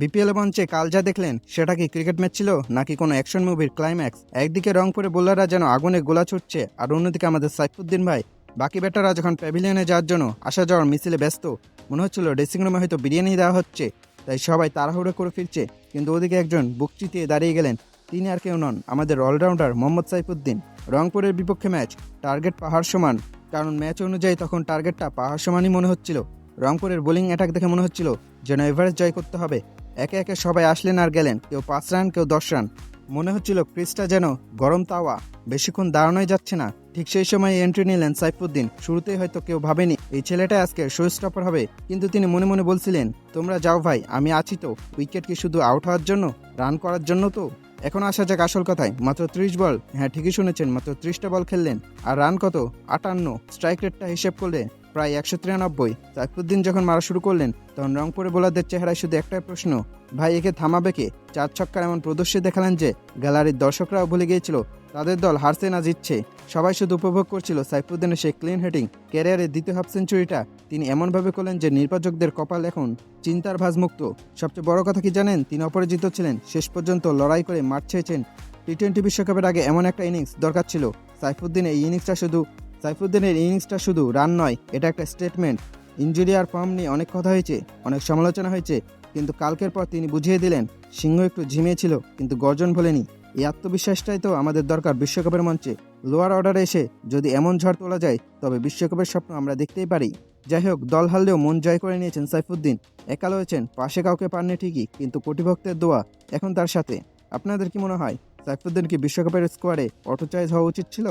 BPL মঞ্চে কাল যা দেখলেন, সেটা কি ক্রিকেট ম্যাচ ছিল, নাকি কোনো অ্যাকশন মুভির ক্লাইম্যাক্স একদিকে রংপুরে বোলাররা যেন আগুনে গোলা ছুটছে, আর অন্যদিকে আমাদের সাইফুদ্দিন ভাই। বাকি ব্যাটাররা যখন প্যাভিলিয়নে যাওয়ার জন্য আসা যাওয়ার মিছিলে ব্যস্ত, মনে হচ্ছিল ড্রেসিং রুমে হয়তো বিরিয়ানি দেওয়া হচ্ছে, তাই সবাই তাড়াহুড়ো করে ফিরছে, কিন্তু ওদিকে একজন বুক চিতিয়ে দাঁড়িয়ে গেলেন। তিনি আর কেউ নন, আমাদের অলরাউন্ডার মোহাম্মদ সাইফুদ্দিন। রংপুরের বিপক্ষে ম্যাচ, টার্গেট পাহাড় সমান, কারণ ম্যাচ অনুযায়ী তখন টার্গেটটা পাহাড় সমানই মনে হচ্ছিল। রংপুরের বোলিং অ্যাটাক দেখে মনে হচ্ছিল, যেন এভারেস্ট জয় করতে হবে। একে একে সবাই আসলেন আর গেলেন, কেউ পাঁচ রান, কেউ দশ রান। মনে হচ্ছিল ক্রিজটা যেন গরম তাওয়া, বেশিক্ষণ দাঁড়ানোই যাচ্ছে না। ঠিক সেই সময় এন্ট্রি নিলেন সাইফুদ্দিন, শুরুতেই হয়তো কেউ ভাবেনি, এই ছেলেটা আজকে শো স্টপার হবে। কিন্তু তিনি মনে মনে বলছিলেন, তোমরা যাও ভাই, আমি আছি তো। উইকেট কি শুধু আউট হওয়ার জন্য? রান করার জন্য তো? এখন আসা যাক আসল কথায়, মাত্র ত্রিশ বল হ্যাঁ ঠিকই শুনেছেন, মাত্র ত্রিশটা বল খেললেন। আর রান কত? আটান্ন। স্ট্রাইক রেটটা হিসেব করলে প্রায় একশো তিরানব্বই। সাইফুদ্দিন যখন মারা শুরু করলেন, তখন রংপুরে বোলারদের চেহারায় শুধু একটাই প্রশ্ন, ভাই একে থামাবে কে? চার ছক্কার এমন প্রদর্শী দেখালেন যে, গ্যালারির দর্শকরাও ভুলে গিয়েছিল, তাদের দল হারছে না জিতছে। সবাই শুধু উপভোগ করছিল সাইফুদ্দিনের সেই ক্লিন হেটিং ক্যারিয়ারের দ্বিতীয় হাফ সেঞ্চুরিটা তিনি এমনভাবে করলেন যে, নির্বাচকদের কপাল এখন চিন্তার ভাজমুক্ত। সবচেয়ে বড় কথা কি জানেন? তিনি অপরাজিত ছিলেন। শেষ পর্যন্ত লড়াই করে মাঠ ছেয়েছেন টি টোয়েন্টি বিশ্বকাপের আগে এমন একটা ইনিংস দরকার ছিল। সাইফুদ্দিন এই ইনিংসটা শুধু সাইফুদ্দিনের ইনিংসটা শুধু রান নয়, এটা একটা স্টেটমেন্ট ইঞ্জুরি আর ফর্ম নিয়ে অনেক কথা হয়েছে, অনেক সমালোচনা হয়েছে, কিন্তু কালকের পর তিনি বুঝিয়ে দিলেন, সিংহ একটু ঝিমিয়েছিল কিন্তু গর্জন ভোলেনি। এই আত্মবিশ্বাসটাই তো আমাদের দরকার বিশ্বকাপের মঞ্চে। লোয়ার অর্ডারে এসে যদি এমন ঝড় তোলা যায়, তবে বিশ্বকাপের স্বপ্ন আমরা দেখতেই পারি। যাই হোক, দল হারলেও মন জয় করে নিয়েছেন সাইফুদ্দিন। একা রয়েছেন পাশে কাউকে পাননি ঠিকই, কিন্তু কোটিভক্তের দোয়া এখন তার সাথে। আপনাদের কি মনে হয়, সাইফুদ্দিন কি বিশ্বকাপের স্কোয়াডে অটো চয়েস হওয়া উচিত ছিল?